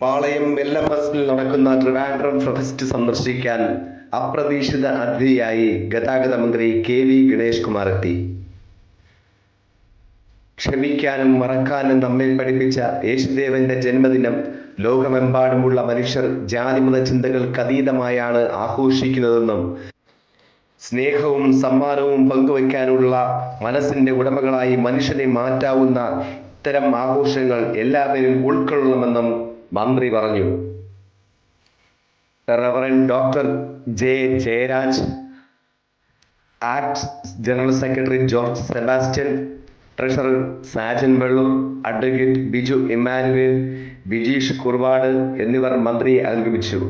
പാളയം വെല്ലമ്പസിൽ നടക്കുന്ന ട്രിവാൻഡ്രം ഫെസ്റ്റ് സന്ദർശിക്കാൻ അപ്രതീക്ഷിത അതിഥിയായി ഗതാഗത മന്ത്രി കെ വി ഗണേഷ് കുമാർ എത്തി. ക്ഷമിക്കാനും മറക്കാനും നമ്മെ പഠിപ്പിച്ച യേശുദേവന്റെ ജന്മദിനം ലോകമെമ്പാടുമുള്ള മനുഷ്യർ ജാതിമത ചിന്തകൾക്ക് അതീതമായാണ് ആഘോഷിക്കുന്നതെന്നും സ്നേഹവും സമ്മാനവും പങ്കുവയ്ക്കാനുള്ള മനസ്സിന്റെ ഉടമകളായി മനുഷ്യനെ മാറ്റാവുന്ന ഇത്തരം ആഘോഷങ്ങൾ എല്ലാവരും ഉൾക്കൊള്ളണമെന്നും മന്ത്രി പറഞ്ഞു. Reverend doctor J Jayaraj ACT general secretary George Sebastian treasurer Sajan Vellur advocate Biju Immanuel Bijeesh Kurvad എന്നിവർ മന്ത്രിയെ അനുഗമിച്ചു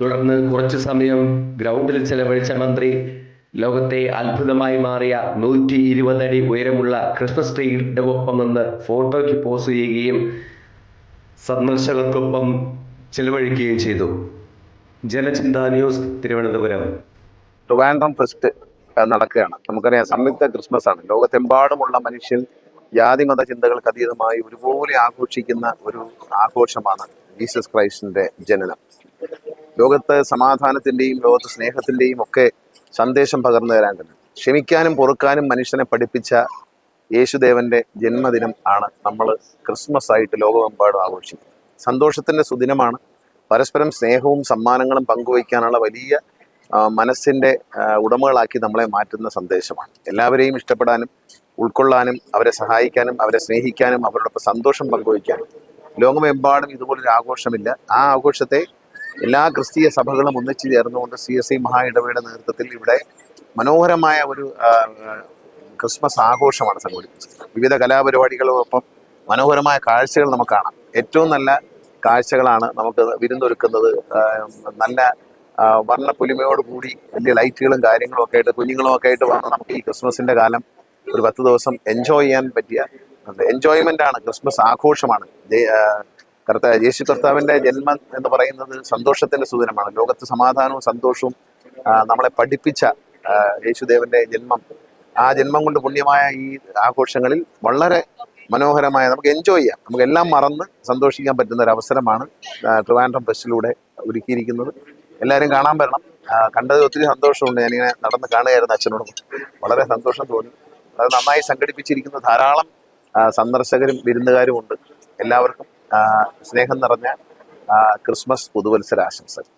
തുടർന്ന് കുറച്ചു സമയം ഗ്രൗണ്ടിൽ ചെലവഴിച്ച മന്ത്രി ലോകത്തെ അത്ഭുതമായി മാറിയ നൂറ്റി ഇരുപതടി ഉയരമുള്ള ക്രിസ്മസ് ട്രീയുടെ ഒപ്പം നിന്ന് ഫോട്ടോയ്ക്ക് പോസ് ചെയ്യുകയും സന്ദർശകർക്കൊപ്പം ചെലവഴിക്കുകയും ചെയ്തു. ജനചിന്താ ന്യൂസ് തിരുവനന്തപുരം. ട്രിവാൻഡ്രം ഫെസ്റ്റ് നടക്കുകയാണ്. നമുക്കറിയാം സംയുക്ത ക്രിസ്മസ് ആണ്. ലോകത്തെമ്പാടുമുള്ള മനുഷ്യൻ ജാതി മത ചിന്തകൾക്ക് അതീതമായി ഒരുപോലെ ആഘോഷിക്കുന്ന ഒരു ആഘോഷമാണ് ജീസസ് ക്രൈസ്റ്റിന്റെ ജനനം. ലോകത്ത് സമാധാനത്തിന്റെയും ലോകത്ത് സ്നേഹത്തിന്റെയും ഒക്കെ സന്ദേശം പകർന്നു തരാൻ തന്നെ ക്ഷമിക്കാനും പൊറുക്കാനും മനുഷ്യനെ പഠിപ്പിച്ച യേശുദേവന്റെ ജന്മദിനം ആണ് നമ്മൾ ക്രിസ്മസ് ആയിട്ട് ലോകമെമ്പാടും ആഘോഷിക്കുന്നത്. സന്തോഷത്തിന്റെ സുദിനമാണ്. പരസ്പരം സ്നേഹവും സമ്മാനങ്ങളും പങ്കുവയ്ക്കാനുള്ള വലിയ മനസ്സിന്റെ ഉടമകളാക്കി നമ്മളെ മാറ്റുന്ന സന്ദേശമാണ്. എല്ലാവരെയും ഇഷ്ടപ്പെടാനും ഉൾക്കൊള്ളാനും അവരെ സഹായിക്കാനും അവരെ സ്നേഹിക്കാനും അവരോടൊപ്പം സന്തോഷം പങ്കുവയ്ക്കാനും. ലോകമെമ്പാടും ഇതുപോലൊരു ആഘോഷമില്ല. ആ ആഘോഷത്തെ എല്ലാ ക്രിസ്തീയ സഭകളും ഒന്നിച്ചു ചേർന്നുകൊണ്ട് സി എസ് ഐ മഹാ ഇടവയുടെ നേതൃത്വത്തിൽ ഇവിടെ മനോഹരമായ ഒരു ക്രിസ്മസ് ആഘോഷമാണ് സംഘടിപ്പിച്ചത്. വിവിധ കലാപരിപാടികളോടൊപ്പം മനോഹരമായ കാഴ്ചകൾ നമുക്ക് കാണാം. ഏറ്റവും നല്ല കാഴ്ചകളാണ് നമുക്ക് വിരുന്നൊരുക്കുന്നത്. നല്ല വർണ വർണപ്പൊലിമയോട് കൂടി വലിയ ലൈറ്റുകളും കാര്യങ്ങളും ഒക്കെ ആയിട്ട് കുഞ്ഞുങ്ങളും ഒക്കെ ആയിട്ട് വന്ന് നമുക്ക് ഈ ക്രിസ്മസിന്റെ കാലം ഒരു പത്ത് ദിവസം എൻജോയ് ചെയ്യാൻ പറ്റിയ എൻജോയ്മെന്റ് ആണ് ക്രിസ്മസ് ആഘോഷമാണ്. ദേ- ആ, കർത്ത യേശു കർത്താവിന്റെ ജന്മം എന്ന് പറയുന്നത് സന്തോഷത്തിന്റെ സൂചനമാണ്. ലോകത്ത് സമാധാനവും സന്തോഷവും നമ്മളെ പഠിപ്പിച്ച യേശുദേവന്റെ ജന്മം. ആ ജന്മം കൊണ്ട് പുണ്യമായ ഈ ആഘോഷങ്ങളിൽ വളരെ മനോഹരമായ നമുക്ക് എൻജോയ് ചെയ്യാം. നമുക്ക് എല്ലാം മറന്ന് സന്തോഷിക്കാൻ പറ്റുന്ന ഒരു അവസരമാണ് ട്രിവാൻഡ്രം ഫെസ്റ്റിലൂടെ ഒരുക്കിയിരിക്കുന്നത്. എല്ലാവരും കാണാൻ വരണം. കണ്ടത് ഒത്തിരി സന്തോഷമുണ്ട്. ഞാനിങ്ങനെ നടന്ന് കാണുകയായിരുന്നു അച്ഛനോട്. വളരെ സന്തോഷം തോന്നി. അത് നന്നായി സംഘടിപ്പിച്ചിരിക്കുന്ന ധാരാളം സന്ദർശകരും വിരുന്നുകാരും ഉണ്ട്. എല്ലാവർക്കും സ്നേഹം നിറഞ്ഞ ക്രിസ്മസ് പുതുവത്സര ആശംസകൾ